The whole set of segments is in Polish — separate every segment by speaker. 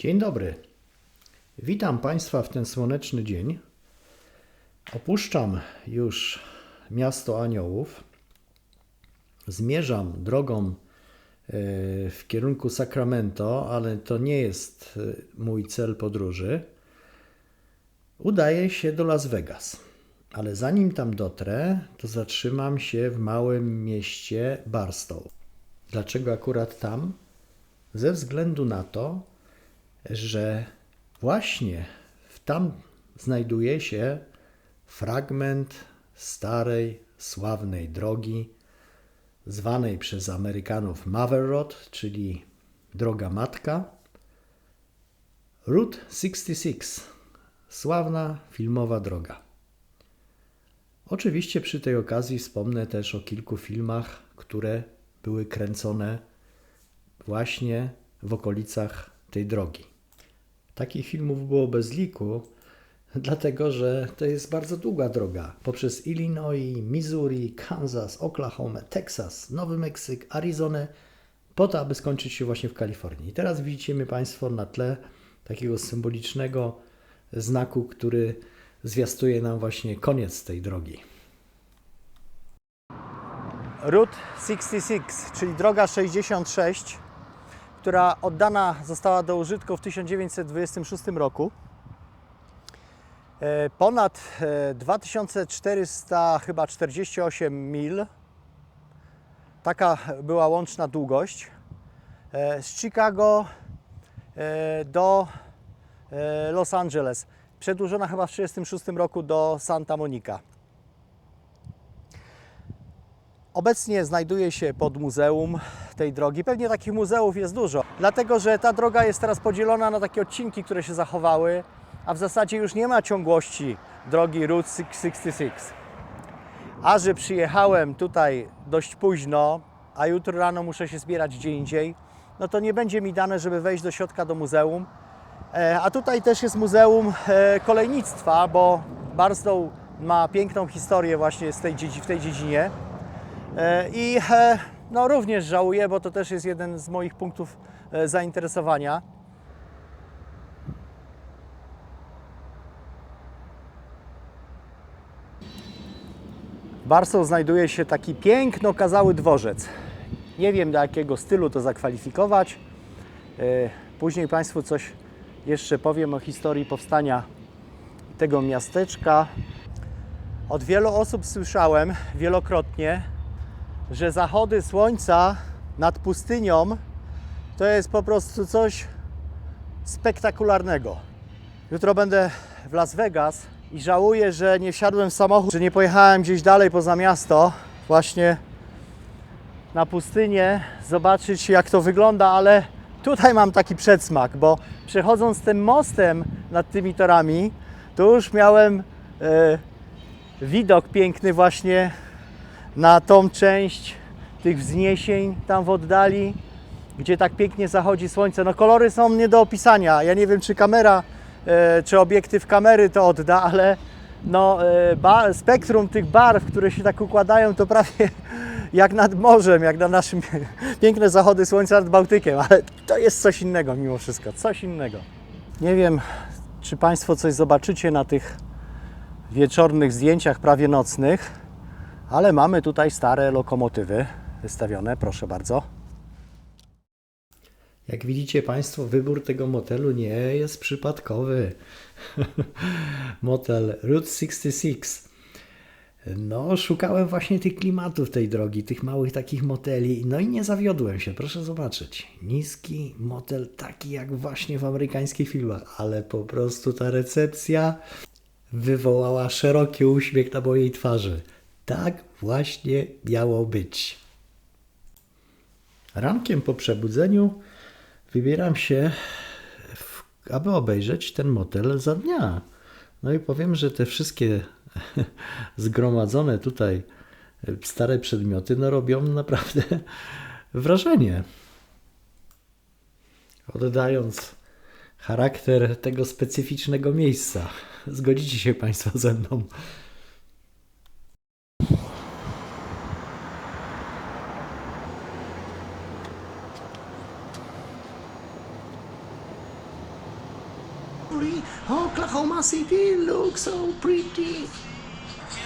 Speaker 1: Dzień dobry. Witam Państwa w ten słoneczny dzień. Opuszczam już miasto Aniołów. Zmierzam drogą e, w kierunku Sacramento, ale to nie jest e, mój cel podróży. Udaję się do Las Vegas, ale zanim tam dotrę, to zatrzymam się w małym mieście Barstow. Dlaczego akurat tam? Ze względu na to, że właśnie tam znajduje się fragment starej, sławnej drogi, zwanej przez Amerykanów Mother Road, czyli droga matka. Route 66, sławna filmowa droga. Oczywiście przy tej okazji wspomnę też o kilku filmach, które były kręcone właśnie w okolicach tej drogi. Takich filmów było bez liku, dlatego że to jest bardzo długa droga poprzez Illinois, Missouri, Kansas, Oklahoma, Texas, Nowy Meksyk, Arizonę, po to, aby skończyć się właśnie w Kalifornii. Teraz widzicie mnie Państwo na tle takiego symbolicznego znaku, który zwiastuje nam właśnie koniec tej drogi.
Speaker 2: Route 66, czyli droga 66, która oddana została do użytku w 1926 roku. E, Ponad e, 2400 chyba 48 mil. Taka była łączna długość. E, Z Chicago e, do e, Los Angeles. Przedłużona chyba w 1936 roku do Santa Monica. Obecnie znajduje się pod muzeum tej drogi. Pewnie takich muzeów jest dużo, dlatego że ta droga jest teraz podzielona na takie odcinki, które się zachowały, a w zasadzie już nie ma ciągłości drogi Route 66. A że przyjechałem tutaj dość późno, a jutro rano muszę się zbierać gdzie indziej, no to nie będzie mi dane, żeby wejść do środka do muzeum. E, A tutaj też jest Muzeum e, Kolejnictwa, bo Barstow ma piękną historię właśnie w tej dziedzinie. E, I e, no, również żałuję, bo to też jest jeden z moich punktów e, zainteresowania. W Barstow znajduje się taki piękno okazały dworzec. Nie wiem do jakiego stylu to zakwalifikować. Później Państwu coś jeszcze powiem o historii powstania tego miasteczka. Od wielu osób słyszałem wielokrotnie, że zachody słońca nad pustynią to jest po prostu coś spektakularnego. Jutro będę w Las Vegas i żałuję, że nie wsiadłem w samochód, że nie pojechałem gdzieś dalej poza miasto, właśnie na pustynię, zobaczyć jak to wygląda, ale tutaj mam taki przedsmak, bo przechodząc tym mostem nad tymi torami, to już miałem e, widok piękny właśnie na tą część tych wzniesień tam w oddali, gdzie tak pięknie zachodzi słońce. No kolory są nie do opisania. Ja nie wiem, czy kamera, e, czy obiektyw kamery to odda, ale no, e, spektrum tych barw, które się tak układają, to prawie jak nad morzem, jak na naszym piękne zachody słońca nad Bałtykiem, ale to jest coś innego mimo wszystko, coś innego. Nie wiem, czy Państwo coś zobaczycie na tych wieczornych zdjęciach, prawie nocnych, ale mamy tutaj stare lokomotywy wystawione, proszę bardzo.
Speaker 1: Jak widzicie Państwo, wybór tego motelu nie jest przypadkowy. Motel Route 66. No, szukałem właśnie tych klimatów tej drogi, tych małych takich moteli, no i nie zawiodłem się, proszę zobaczyć. Niski motel, taki jak właśnie w amerykańskich filmach, ale po prostu ta recepcja wywołała szeroki uśmiech na mojej twarzy. Tak właśnie miało być. Rankiem po przebudzeniu wybieram się, w, aby obejrzeć ten motel za dnia. No i powiem, że te wszystkie zgromadzone tutaj stare przedmioty no robią naprawdę wrażenie. Oddając charakter tego specyficznego miejsca. Zgodzicie się Państwo ze mną. Missouri, Oklahoma City looks so pretty.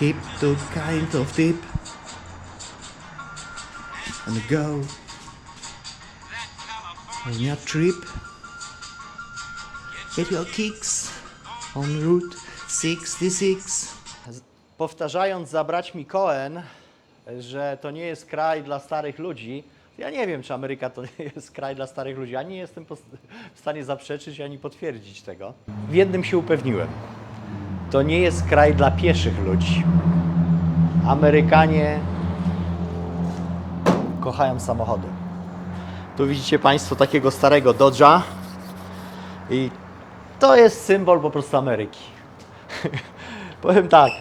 Speaker 1: Hip to kind of dip and go on your trip. Get your kicks on Route 66.
Speaker 2: Powtarzając za braćmi Cohen, że to nie jest kraj dla starych ludzi, ja nie wiem, czy Ameryka to jest kraj dla starych ludzi. Ani nie jestem w stanie zaprzeczyć, ani potwierdzić tego. W jednym się upewniłem. To nie jest kraj dla pieszych ludzi. Amerykanie kochają samochody. Tu widzicie Państwo takiego starego Dodge'a i to jest symbol po prostu Ameryki. Powiem tak,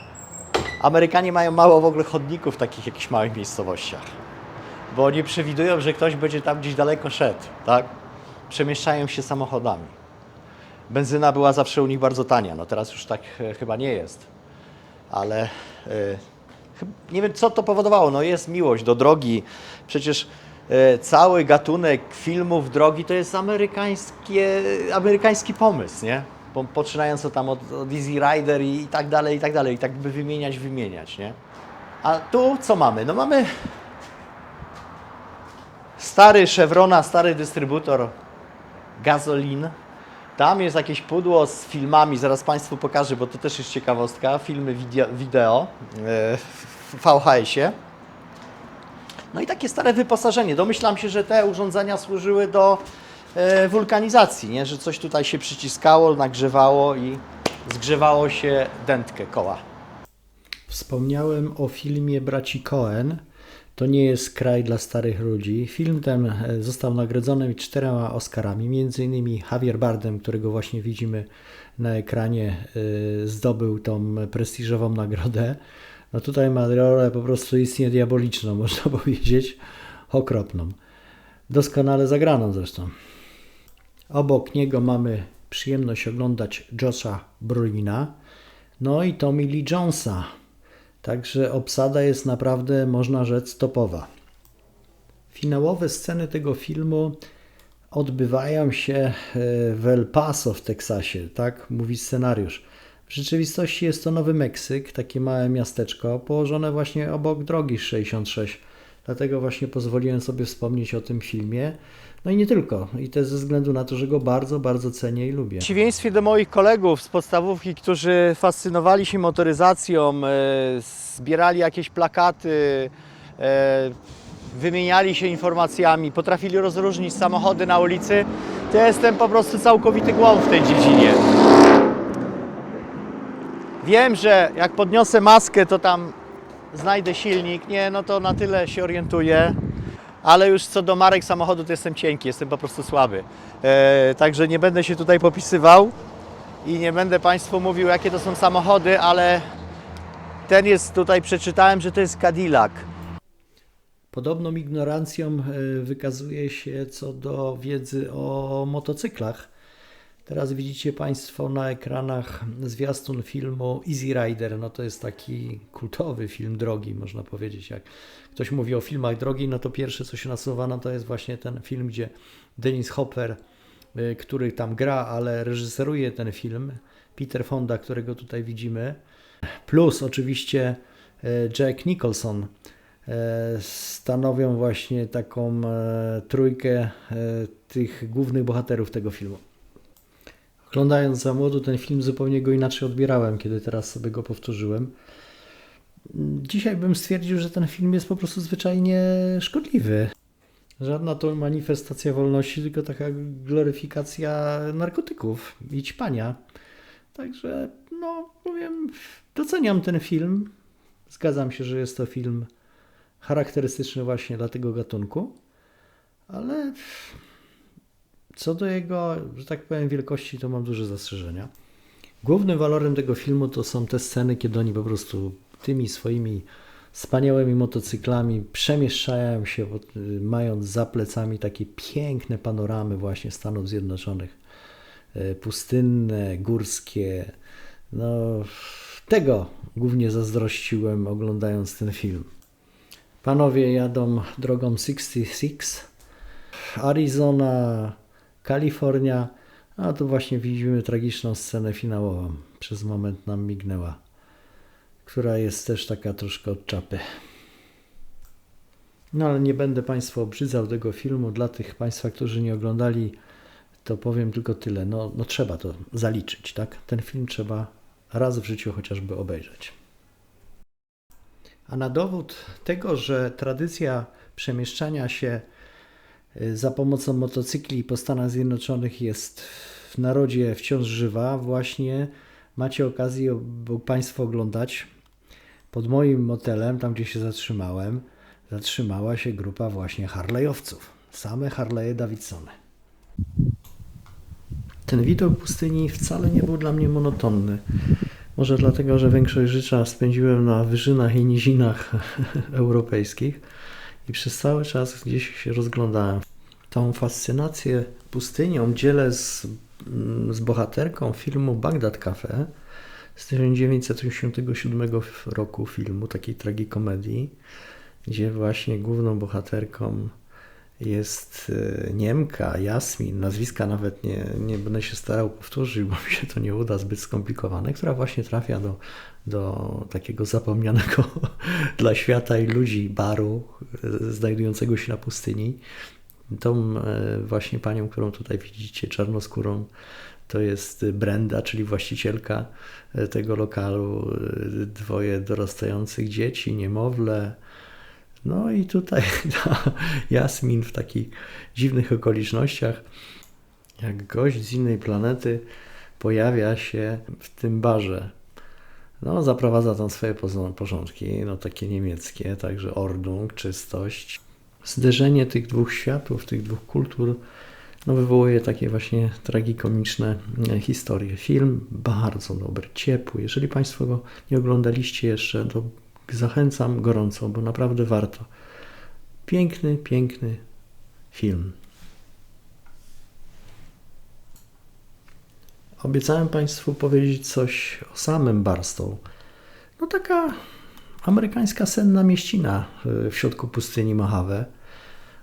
Speaker 2: Amerykanie mają mało w ogóle chodników w takich jakichś małych miejscowościach, bo nie przewidują, że ktoś będzie tam gdzieś daleko szedł, tak? Przemieszczają się samochodami. Benzyna była zawsze u nich bardzo tania, no teraz już tak e, chyba nie jest, ale e, nie wiem co to powodowało, no jest miłość do drogi, przecież e, cały gatunek filmów drogi to jest amerykańskie, amerykański pomysł, nie? Po, poczynając tam od, od Easy Rider i, i tak dalej, i tak dalej, i tak by wymieniać, wymieniać, nie? A tu co mamy? No mamy stary Chevrona, stary dystrybutor gazolin. Tam jest jakieś pudło z filmami, zaraz Państwu pokażę, bo to też jest ciekawostka. Filmy wideo, e, w VHS-ie. No i takie stare wyposażenie. Domyślam się, że te urządzenia służyły do e, wulkanizacji, nie? że coś tutaj się przyciskało, nagrzewało i zgrzewało się dętkę koła.
Speaker 1: Wspomniałem o filmie braci Cohen. To nie jest kraj dla starych ludzi. Film ten e, został nagrodzony czterema Oscarami, między innymi Javier Bardem, którego właśnie widzimy na ekranie, e, zdobył tą prestiżową nagrodę. No tutaj ma rolę po prostu istnie diaboliczną, można powiedzieć, okropną. Doskonale zagraną zresztą. Obok niego mamy przyjemność oglądać Josha Brolina, no i Tommy Lee Jonesa. Także obsada jest naprawdę, można rzec, topowa. Finałowe sceny tego filmu odbywają się e, w El Paso w Teksasie, tak mówi scenariusz. W rzeczywistości jest to Nowy Meksyk, takie małe miasteczko położone właśnie obok drogi 66. Dlatego właśnie pozwoliłem sobie wspomnieć o tym filmie. No i nie tylko. I to ze względu na to, że go bardzo, bardzo cenię i lubię.
Speaker 2: W przeciwieństwie do moich kolegów z podstawówki, którzy fascynowali się motoryzacją, e, zbierali jakieś plakaty, e, wymieniali się informacjami, potrafili rozróżnić samochody na ulicy, to ja jestem po prostu całkowity głąb w tej dziedzinie. Wiem, że jak podniosę maskę, to tam znajdę silnik. Nie, no to na tyle się orientuję. Ale już co do marek samochodu, to jestem cienki, jestem po prostu słaby. E, także nie będę się tutaj popisywał i nie będę Państwu mówił, jakie to są samochody, ale ten jest tutaj, przeczytałem, że to jest Cadillac.
Speaker 1: Podobną ignorancją e, wykazuje się co do wiedzy o motocyklach. Teraz widzicie Państwo na ekranach zwiastun filmu Easy Rider. No to jest taki kultowy film drogi, można powiedzieć. Jak ktoś mówi o filmach drogi, no to pierwsze co się nasuwa, no to jest właśnie ten film, gdzie Dennis Hopper, y, który tam gra, ale reżyseruje ten film, Peter Fonda, którego tutaj widzimy, plus oczywiście y, Jack Nicholson e, stanowią właśnie taką trójkę tych głównych bohaterów tego filmu. Oglądając za młodu ten film zupełnie go inaczej odbierałem, kiedy teraz sobie go powtórzyłem. Dzisiaj bym stwierdził, że ten film jest po prostu zwyczajnie szkodliwy. Żadna to manifestacja wolności, tylko taka gloryfikacja narkotyków i ćpania. Także, no, powiem, doceniam ten film. Zgadzam się, że jest to film charakterystyczny właśnie dla tego gatunku, ale co do jego, że tak powiem, wielkości, to mam duże zastrzeżenia. Głównym walorem tego filmu to są te sceny, kiedy oni po prostu tymi swoimi wspaniałymi motocyklami przemieszczają się, mając za plecami takie piękne panoramy właśnie Stanów Zjednoczonych. Y, Pustynne, górskie. No, tego głównie zazdrościłem oglądając ten film. Panowie jadą drogą 66, Arizona, Kalifornia, A tu właśnie widzimy tragiczną scenę finałową. Przez moment nam mignęła, która jest też taka troszkę od czapy. No ale nie będę Państwu obrzydzał tego filmu. Dla tych Państwa, którzy nie oglądali, to powiem tylko tyle. No, no trzeba to zaliczyć, tak? Ten film trzeba raz w życiu chociażby obejrzeć. A na dowód tego, że tradycja przemieszczania się za pomocą motocykli po Stanach Zjednoczonych jest w narodzie wciąż żywa, właśnie macie okazję Państwo oglądać pod moim motelem, tam gdzie się zatrzymałem, zatrzymała się grupa właśnie Harley'owców. Same Harley'e Davidsony. Ten widok pustyni wcale nie był dla mnie monotonny. Może dlatego, że większość życia spędziłem na wyżynach i nizinach europejskich i przez cały czas gdzieś się rozglądałem. Tą fascynację pustynią dzielę z, mm, z bohaterką filmu Bagdad Cafe z 1987 roku filmu, takiej tragikomedii, gdzie właśnie główną bohaterką jest e, Niemka, Jasmin, nazwiska nawet nie, nie będę się starał powtórzyć, bo mi się to nie uda, zbyt skomplikowane, która właśnie trafia do, do takiego zapomnianego dla świata i ludzi baru e, znajdującego się na pustyni. Tą e, właśnie panią, którą tutaj widzicie, czarnoskórą, to jest Brenda, czyli właścicielka tego lokalu, dwoje dorastających dzieci, niemowlę, no i tutaj ta Jasmin w takich dziwnych okolicznościach, jak gość z innej planety, pojawia się w tym barze. No, zaprowadza tam swoje porządki, no takie niemieckie, także Ordnung, czystość. Zderzenie tych dwóch światów, tych dwóch kultur, no wywołuje takie właśnie tragikomiczne e, historie. Film bardzo dobry, ciepły. Jeżeli Państwo go nie oglądaliście jeszcze, to zachęcam gorąco, bo naprawdę warto. Piękny, piękny film. Obiecałem Państwu powiedzieć coś o samym Barstow. No taka amerykańska senna mieścina y, w środku pustyni Mojave,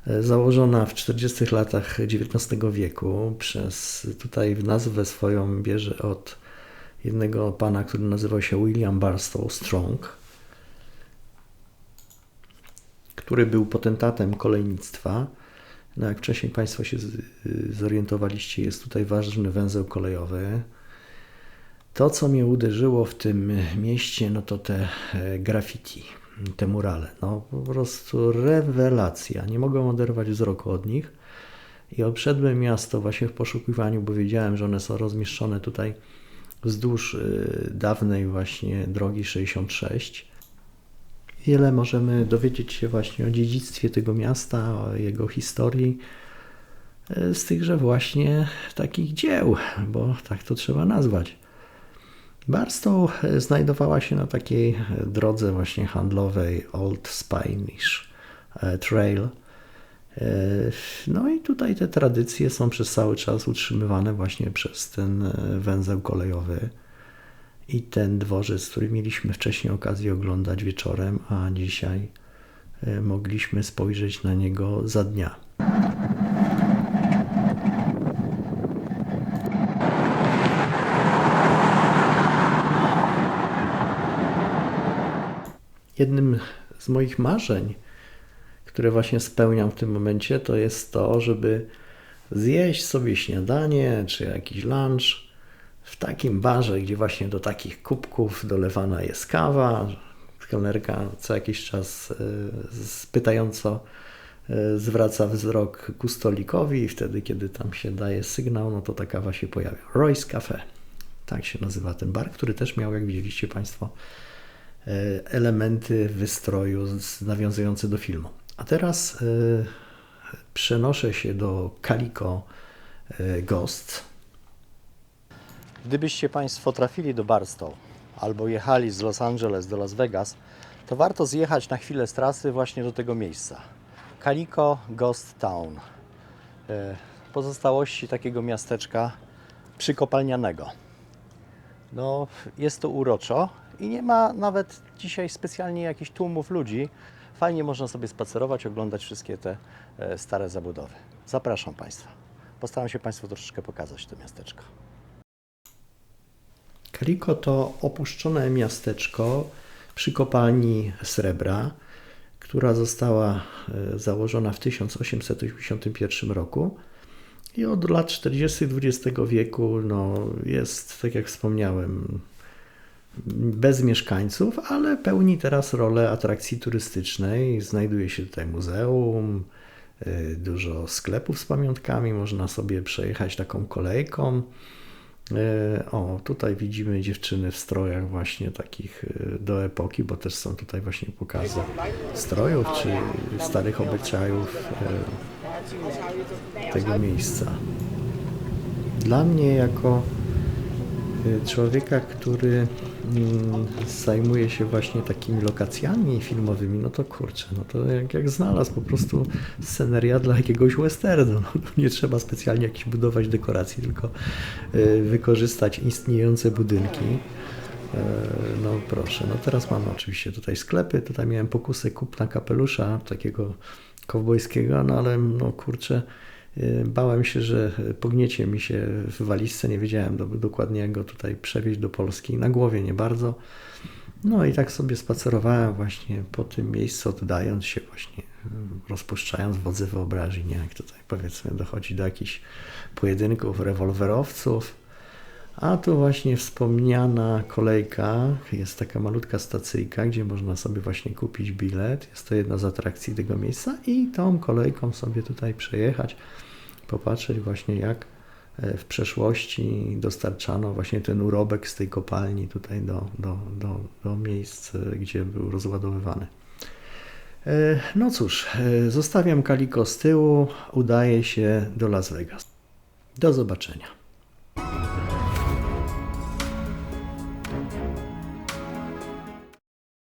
Speaker 1: y, założona w 40 latach XIX wieku przez, tutaj nazwę swoją bierze od jednego pana, który nazywał się William Barstow Strong który był potentatem kolejnictwa. No jak wcześniej Państwo się z- zorientowaliście, jest tutaj ważny węzeł kolejowy. To, co mnie uderzyło w tym mieście, no to te e, graffiti, te murale. No po prostu rewelacja. Nie mogłem oderwać wzroku od nich. I obszedłem miasto właśnie w poszukiwaniu, bo wiedziałem, że one są rozmieszczone tutaj wzdłuż e, dawnej właśnie drogi 66. Wiele możemy dowiedzieć się właśnie o dziedzictwie tego miasta, o jego historii e, z tychże właśnie takich dzieł, bo tak to trzeba nazwać. Barstow e, znajdowała się na takiej e, drodze właśnie handlowej Old Spanish Trail. No i tutaj te tradycje są przez cały czas utrzymywane właśnie przez ten węzeł kolejowy i ten dworzec, który mieliśmy wcześniej okazję oglądać wieczorem, a dzisiaj e, mogliśmy spojrzeć na niego za dnia. Jednym z moich marzeń, które właśnie spełniam w tym momencie, to jest to, żeby zjeść sobie śniadanie czy jakiś lunch w takim barze, gdzie właśnie do takich kubków dolewana jest kawa. Kelnerka co jakiś czas e, z- pytająco e, zwraca wzrok ku stolikowi i wtedy, kiedy tam się daje sygnał, no to ta kawa się pojawia. Royce Cafe. Tak się nazywa ten bar, który też miał, jak widzieliście Państwo, e, elementy wystroju nawiązujące do filmu. A teraz e, przenoszę się do Calico e, Ghost. Gdybyście Państwo trafili do Barstow albo jechali z Los Angeles do Las Vegas, to warto zjechać na chwilę z trasy właśnie do tego miejsca. Calico Ghost Town. E, Pozostałości takiego miasteczka przykopalnianego. No, jest to uroczo i nie ma nawet dzisiaj specjalnie jakichś tłumów ludzi. Fajnie można sobie spacerować, oglądać wszystkie te e, stare zabudowy. Zapraszam Państwa.
Speaker 2: postaram się Państwu troszeczkę pokazać to miasteczko.
Speaker 1: Kaliko to opuszczone miasteczko przy kopalni srebra, która została e, założona w 1881 roku i od lat 40. XX wieku no, jest, tak jak wspomniałem, bez mieszkańców, ale pełni teraz rolę atrakcji turystycznej. Znajduje się tutaj muzeum, y, dużo sklepów z pamiątkami, można sobie przejechać taką kolejką. Y, O, tutaj widzimy dziewczyny w strojach właśnie takich y, do epoki, bo też są tutaj właśnie pokazy strojów czy starych obyczajów y, tego miejsca. Dla mnie jako człowieka, który zajmuje się właśnie takimi lokacjami filmowymi, no to kurczę, no to jak, jak znalazł po prostu sceneria dla jakiegoś westernu. No, nie trzeba specjalnie jakichś budować dekoracji, tylko y, wykorzystać istniejące budynki. E, No proszę, no teraz mamy oczywiście tutaj sklepy, tutaj miałem pokusę kupna kapelusza takiego kowbojskiego, no ale no kurczę, bałem się, że pogniecie mi się w walizce, nie wiedziałem do, dokładnie jak go tutaj przewieźć do Polski, na głowie nie bardzo. No i tak sobie spacerowałem właśnie po tym miejscu, oddając się właśnie, y, rozpuszczając wodze wyobraźni, jak tutaj powiedzmy dochodzi do jakichś pojedynków rewolwerowców, a tu właśnie wspomniana kolejka, jest taka malutka stacyjka, gdzie można sobie właśnie kupić bilet. Jest to jedna z atrakcji tego miejsca i tą kolejką sobie tutaj przejechać, popatrzeć właśnie jak e, w przeszłości dostarczano właśnie ten urobek z tej kopalni tutaj do, do, do, do miejsc, e, gdzie był rozładowywany. E, No cóż, zostawiam Kaliko z tyłu, udaję się do Las Vegas. Do zobaczenia.